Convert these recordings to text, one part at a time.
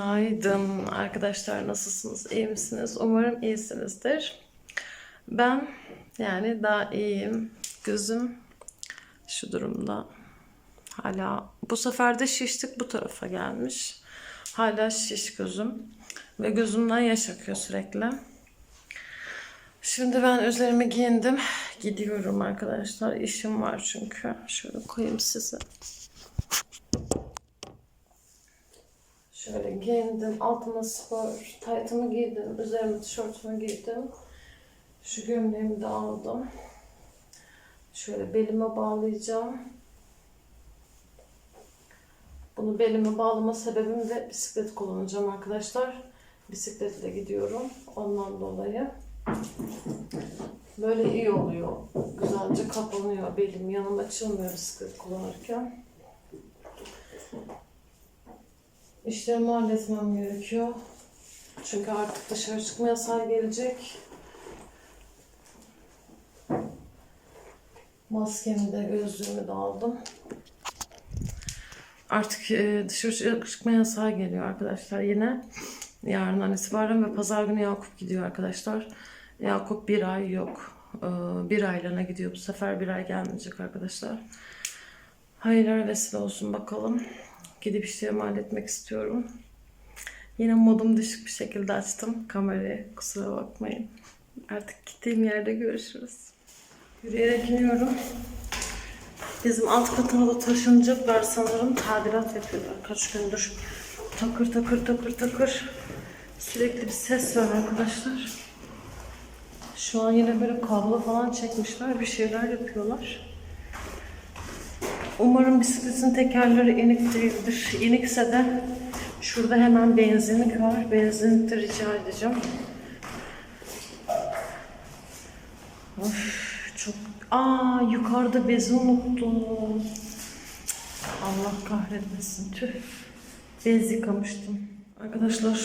Günaydın arkadaşlar nasılsınız? İyi misiniz? Umarım iyisinizdir. Ben yani daha iyiyim. Gözüm şu durumda. Hala bu sefer de şişlik bu tarafa gelmiş. Hala şiş gözüm. Ve gözümden yaş akıyor sürekli. Şimdi ben üzerimi giyindim. Gidiyorum arkadaşlar. İşim var çünkü. Şöyle koyayım size. Şöyle giyindim. Altıma spor taytımı giydim. Üzerime tişörtümü giydim. Şu gömleğimi de aldım. Şöyle belime bağlayacağım. Bunu belime bağlama sebebim de bisiklet kullanacağım arkadaşlar. Bisikletle gidiyorum. Ondan dolayı. Böyle iyi oluyor. Güzelce kapanıyor belim. Yanım açılmıyor bisiklet kullanırken. İşlerimi halletmem gerekiyor. Çünkü artık dışarı çıkma yasağı gelecek. Maskemi de gözlüğümü de aldım. Artık e, dışarı çıkma yasağı geliyor arkadaşlar yine. Yarından itibaren ve pazar günü Yakup gidiyor arkadaşlar. Yakup bir ay yok. Ee, Bir aylığına gidiyor bu sefer. Bir ay gelmeyecek arkadaşlar. Hayırlar vesile olsun bakalım. Gidip işlerimi halletmek istiyorum. Yine modum düşük bir şekilde açtım kamerayı. Kusura bakmayın. Artık gittiğim yerde görüşürüz. Yürüyerek iniyorum. Bizim alt katına da taşınacaklar sanırım. Tadilat yapıyorlar kaç gündür. Takır takır takır takır. Sürekli bir ses var arkadaşlar. Şu an yine böyle kablo falan çekmişler. Bir şeyler yapıyorlar. Umarım bisikletin tekerleri inik değildir. İnikse de şurada hemen benzinlik var. Benzinlikte rica edeceğim. Of çok... Aa yukarıda bezi unuttum. Allah kahretmesin. Tüh. Bez yıkamıştım. Arkadaşlar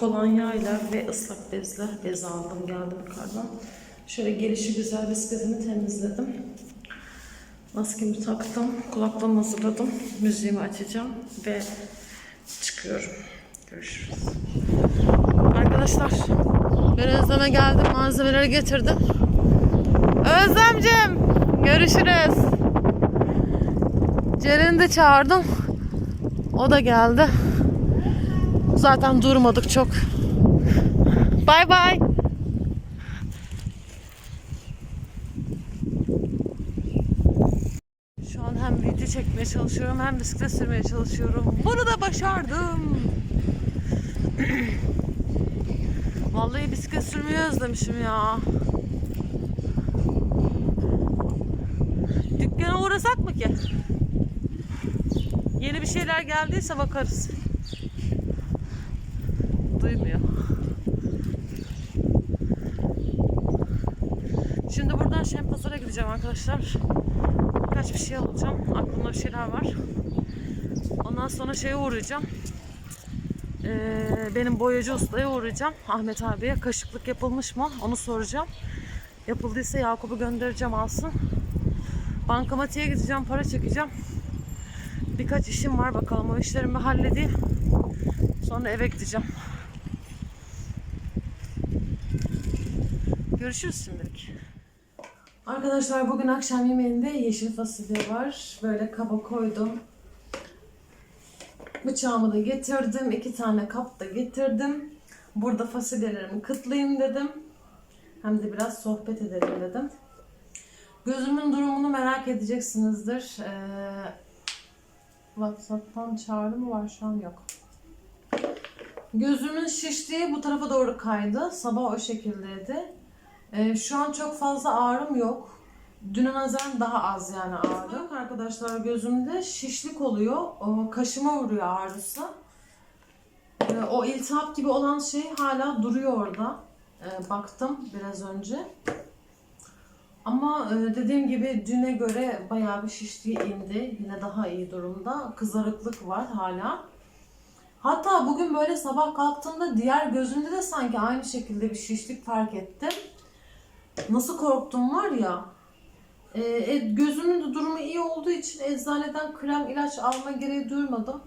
kolonyayla ve ıslak bezle bez aldım geldim yukarıdan. Şöyle gelişi güzel bisikletimi temizledim. Maskemi taktım, kulaklığımı hazırladım. Müziğimi açacağım ve çıkıyorum. Görüşürüz. Arkadaşlar ben Özlem'e geldim. Malzemeleri getirdim. Özlemcim görüşürüz. Ceren'i de çağırdım. O da geldi. Zaten durmadık çok. Bay bay. Şu an hem çekmeye çalışıyorum hem bisiklet sürmeye çalışıyorum. Bunu da başardım. Vallahi bisiklet sürmeyi özlemişim ya. Dükkana uğrasak mı ki? Yeni bir şeyler geldiyse bakarız. Duymuyor. Şimdi buradan Şempazar'a gideceğim arkadaşlar. Birkaç bir şey alacağım. Aklımda bir şeyler var. Ondan sonra şeye uğrayacağım. Ee, benim boyacı ustaya uğrayacağım. Ahmet abiye. Kaşıklık yapılmış mı? Onu soracağım. Yapıldıysa Yakup'u göndereceğim alsın. Bankamatiğe gideceğim. Para çekeceğim. Birkaç işim var bakalım. O işlerimi halledeyim. Sonra eve gideceğim. Görüşürüz şimdilik. Arkadaşlar bugün akşam yemeğinde yeşil fasulye var. Böyle kaba koydum. Bıçağımı da getirdim. iki tane kap da getirdim. Burada fasulyelerimi kıtlayayım dedim. Hem de biraz sohbet edelim dedim. Gözümün durumunu merak edeceksinizdir. Ee, WhatsApp'tan çağrı mı var şu an yok. Gözümün şiştiği bu tarafa doğru kaydı. Sabah o şekildeydi. Ee, şu an çok fazla ağrım yok. Düne nazaran daha az yani ağrı. Yok arkadaşlar gözümde şişlik oluyor. O, kaşıma vuruyor ağrısı. Ee, o iltihap gibi olan şey hala duruyor orada. Ee, baktım biraz önce. Ama e, dediğim gibi düne göre bayağı bir şişliği indi. Yine daha iyi durumda. Kızarıklık var hala. Hatta bugün böyle sabah kalktığımda diğer gözümde de sanki aynı şekilde bir şişlik fark ettim. Nasıl korktum var ya. E, e, gözümün de durumu iyi olduğu için eczaneden krem ilaç alma gereği duymadım.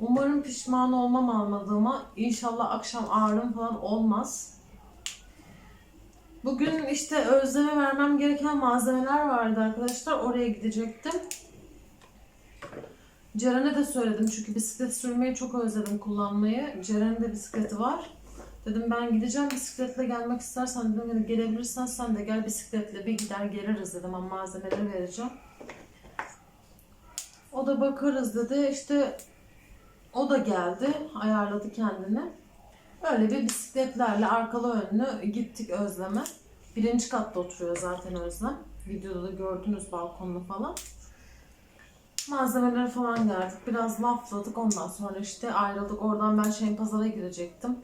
Umarım pişman olmam almadığıma. İnşallah akşam ağrım falan olmaz. Bugün işte Özlem'e vermem gereken malzemeler vardı arkadaşlar. Oraya gidecektim. Ceren'e de söyledim çünkü bisiklet sürmeyi çok özledim kullanmayı. Ceren'in de bisikleti var. Dedim ben gideceğim bisikletle gelmek istersen dedim yani gelebilirsen sen de gel bisikletle bir gider geliriz dedim ama malzemeleri vereceğim. O da bakarız dedi. İşte o da geldi. Ayarladı kendini. Öyle bir bisikletlerle arkalı önlü gittik Özlem'e. Birinci katta oturuyor zaten Özlem. Videoda da gördünüz balkonunu falan. Malzemeleri falan geldik. Biraz lafladık. Ondan sonra işte ayrıldık. Oradan ben Şen Pazar'a girecektim.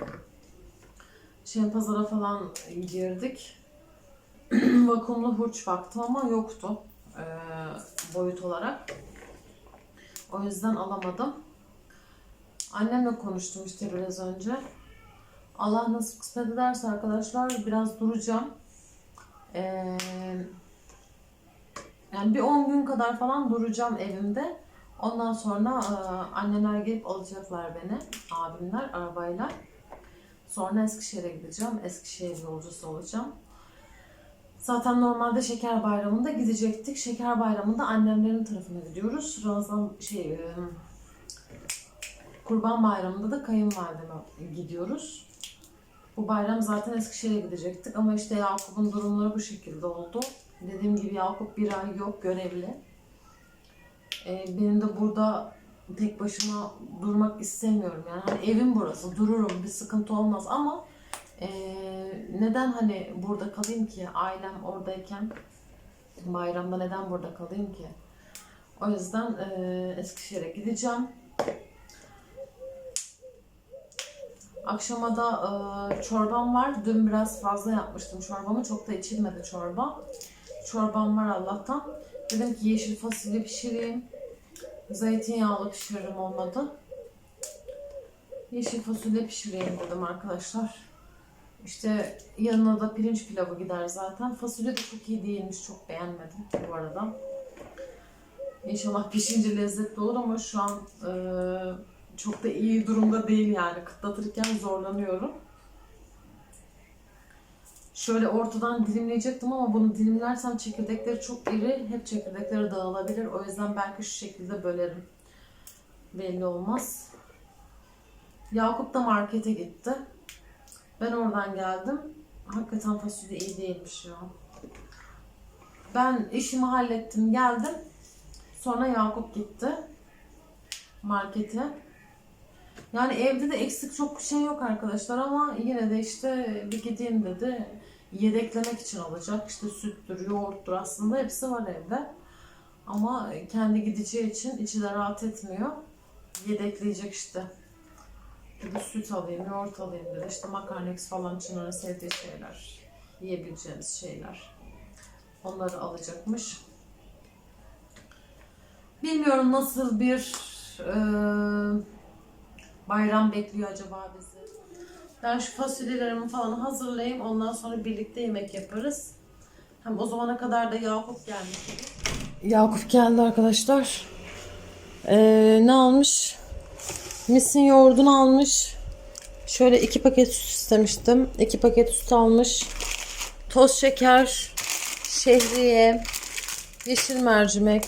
Şen Pazar'a falan girdik. Vakumlu hurç baktım ama yoktu. Ee, boyut olarak. O yüzden alamadım. Annemle konuştum işte biraz önce. Allah nasip kısmet ederse arkadaşlar biraz duracağım. Ee, yani bir 10 gün kadar falan duracağım evimde. Ondan sonra e, annemler gelip alacaklar beni. Abimler arabayla. Sonra Eskişehir'e gideceğim. Eskişehir yolcusu olacağım. Zaten normalde Şeker Bayramı'nda gidecektik. Şeker Bayramı'nda annemlerin tarafına gidiyoruz. Ramazan şey e, Kurban Bayramı'nda da kayınvalideme gidiyoruz. Bu bayram zaten Eskişehir'e gidecektik ama işte Yakup'un durumları bu şekilde oldu. Dediğim gibi Yakup bir ay yok görevli. Ee, benim de burada tek başıma durmak istemiyorum yani. Hani evim burası dururum bir sıkıntı olmaz ama ee, neden hani burada kalayım ki ailem oradayken bayramda neden burada kalayım ki? O yüzden ee, Eskişehir'e gideceğim. Akşama da e, çorbam var. Dün biraz fazla yapmıştım çorbamı. Çok da içilmedi çorba. Çorbam var Allah'tan. Dedim ki yeşil fasulye pişireyim. Zeytinyağlı pişiririm olmadı. Yeşil fasulye pişireyim dedim arkadaşlar. İşte yanına da pirinç pilavı gider zaten. Fasulye de çok iyi değilmiş. Çok beğenmedim bu arada. İnşallah pişince lezzetli olur ama şu an e, çok da iyi durumda değil yani. Kıtlatırken zorlanıyorum. Şöyle ortadan dilimleyecektim ama bunu dilimlersem çekirdekleri çok iri. Hep çekirdekleri dağılabilir. O yüzden belki şu şekilde bölerim. Belli olmaz. Yakup da markete gitti. Ben oradan geldim. Hakikaten fasulye iyi değilmiş ya. Ben işimi hallettim geldim. Sonra Yakup gitti markete. Yani evde de eksik çok şey yok arkadaşlar ama yine de işte bir gideyim dedi. Yedeklemek için alacak. İşte süttür, yoğurttur aslında hepsi var evde. Ama kendi gideceği için içi de rahat etmiyor. Yedekleyecek işte. Dedi süt alayım, yoğurt alayım dedi. İşte makarnex falan Çınar'ın sevdiği şeyler. Yiyebileceğimiz şeyler. Onları alacakmış. Bilmiyorum nasıl bir eee bayram bekliyor acaba bizi. Ben şu fasulyelerimi falan hazırlayayım. Ondan sonra birlikte yemek yaparız. Hem o zamana kadar da Yakup gelmiş. Yakup geldi arkadaşlar. Ee, ne almış? Misin yoğurdunu almış. Şöyle iki paket süt istemiştim. İki paket süt almış. Toz şeker, şehriye, yeşil mercimek,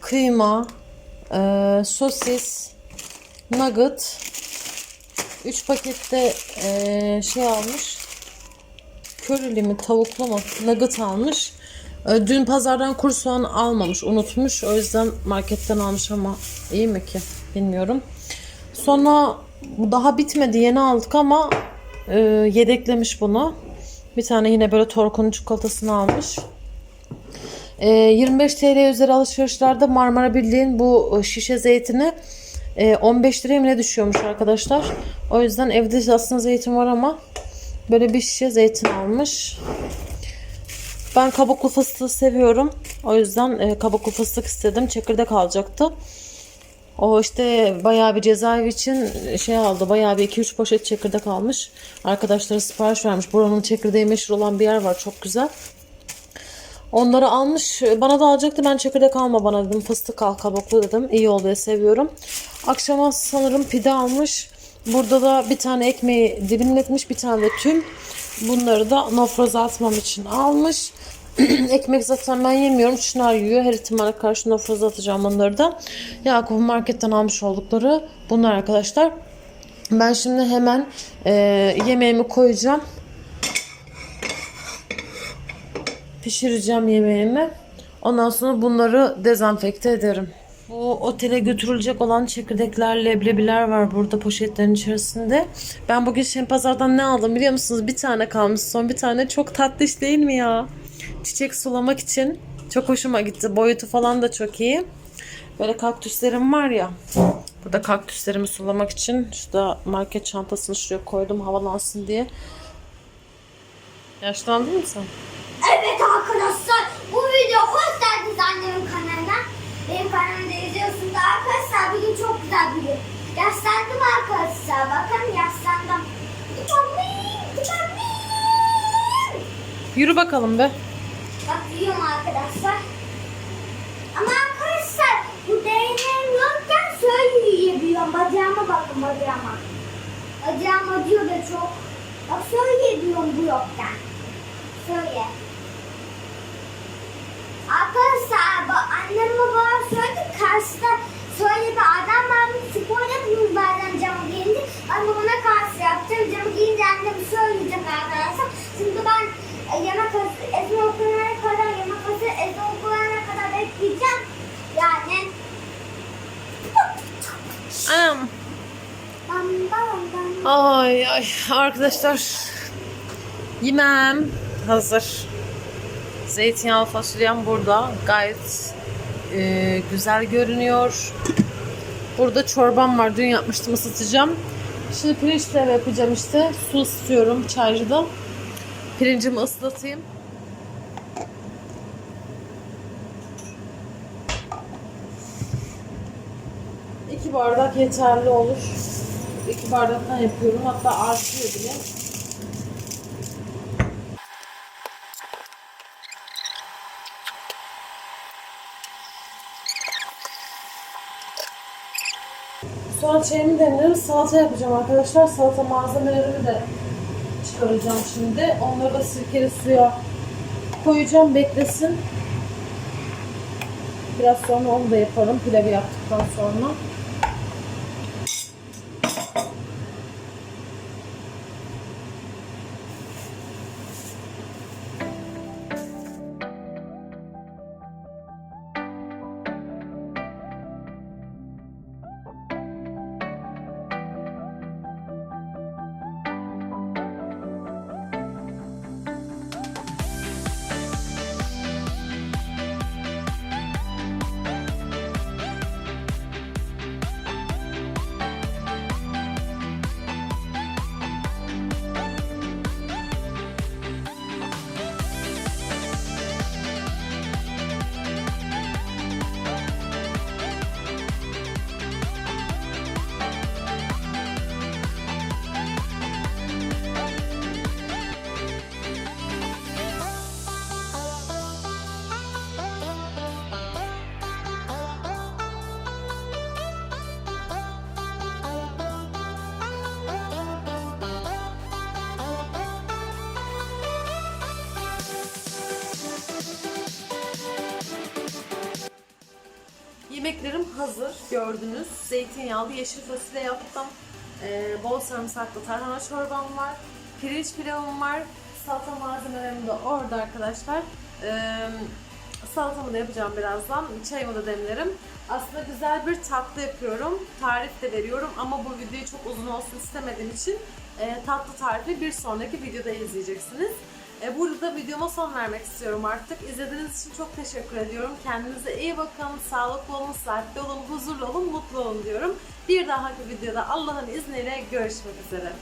kıyma, ee, sosis, nugget, 3 pakette eee, şey almış. Körili mi tavuklu mu nugget almış. Ee, Dün pazardan kuru soğan almamış unutmuş. O yüzden marketten almış ama iyi mi ki bilmiyorum. Sonra daha bitmedi yeni aldık ama e, yedeklemiş bunu. Bir tane yine böyle Torkun'un çikolatasını almış. E, 25 TL üzeri alışverişlerde Marmara Birliği'nin bu şişe zeytini e, 15 liraya mı ne düşüyormuş arkadaşlar. O yüzden evde aslında zeytin var ama böyle bir şişe zeytin almış. Ben kabuklu fıstığı seviyorum. O yüzden e, kabuklu fıstık istedim. Çekirdek alacaktı. O işte bayağı bir cezaevi için şey aldı. Bayağı bir 2-3 poşet çekirdek almış. Arkadaşları sipariş vermiş. Buranın çekirdeği meşhur olan bir yer var. Çok güzel. Onları almış. Bana da alacaktı. Ben çekirdek alma bana dedim. Fıstık al kabuklu dedim. İyi oluyor seviyorum. Akşama sanırım pide almış. Burada da bir tane ekmeği dilimletmiş. Bir tane de tüm. Bunları da nofroza atmam için almış. Ekmek zaten ben yemiyorum. Çınar yiyor. Her ihtimale karşı nofroza atacağım onları da. Yakup'un marketten almış oldukları bunlar arkadaşlar. Ben şimdi hemen e, yemeğimi koyacağım. Pişireceğim yemeğimi. Ondan sonra bunları dezenfekte ederim. Bu otele götürülecek olan çekirdekler, leblebiler var burada poşetlerin içerisinde. Ben bugün Şempazar'dan ne aldım biliyor musunuz? Bir tane kalmış son bir tane. Çok tatlış değil mi ya? Çiçek sulamak için. Çok hoşuma gitti. Boyutu falan da çok iyi. Böyle kaktüslerim var ya. Burada kaktüslerimi sulamak için şurada market çantasını şuraya koydum havalansın diye. Yaşlandın mı sen? Evet arkadaşlar bu video hoş geldiniz annemin kanalına. Benim kanalımda izliyorsunuz arkadaşlar bugün çok güzel bir gün. Yaşlandım arkadaşlar bakın yaşlandım. Vitamin, vitamin. Yürü bakalım be. Bak yiyorum arkadaşlar. Ama arkadaşlar bu değneğim yokken şöyle yiyebiliyorum. Bacağıma bakın bacağıma. Bacağım acıyor da çok. Bak şöyle yiyebiliyorum bu yokken. Şöyle. Arkadaşlar karşıda şöyle bir adam varmış spor yapıyoruz bazen camı giyince. De ona karşı yapacağım. Camı giyince annem söyleyecek arkadaşlar. Şimdi ben e, yemek hazır, ezme okulana kadar yemek hazır, ezme okulana kadar bekleyeceğim. Yani Anam. Ay ay arkadaşlar. Yemem hazır. Zeytinyağlı fasulyem burada. Gayet e, güzel görünüyor. Burada çorbam var. Dün yapmıştım ısıtacağım. Şimdi pirinç pilav yapacağım işte. Su ısıtıyorum çaycıda. Pirincimi ıslatayım. İki bardak yeterli olur. İki bardaktan yapıyorum. Hatta artıyor bile. Sonra çayımı demliyorum. Salata yapacağım arkadaşlar. Salata malzemelerimi de çıkaracağım şimdi. Onları da sirkeli suya koyacağım. Beklesin. Biraz sonra onu da yaparım. Pilavı yaptıktan sonra. Hazır gördünüz. Zeytinyağlı yeşil fasulye yaptım. Ee, bol sarımsaklı tarhana çorbam var. Pirinç pilavım var. Salata malzemelerim de orada arkadaşlar. Ee, salatamı da yapacağım birazdan. Çayımı da demlerim. Aslında güzel bir tatlı yapıyorum. Tarif de veriyorum ama bu videoyu çok uzun olsun istemediğim için e, tatlı tarifi bir sonraki videoda izleyeceksiniz. E, burada videoma son vermek istiyorum artık. İzlediğiniz için çok teşekkür ediyorum. Kendinize iyi bakın, sağlıklı olun, sıhhatli olun, huzurlu olun, mutlu olun diyorum. Bir dahaki videoda Allah'ın izniyle görüşmek üzere.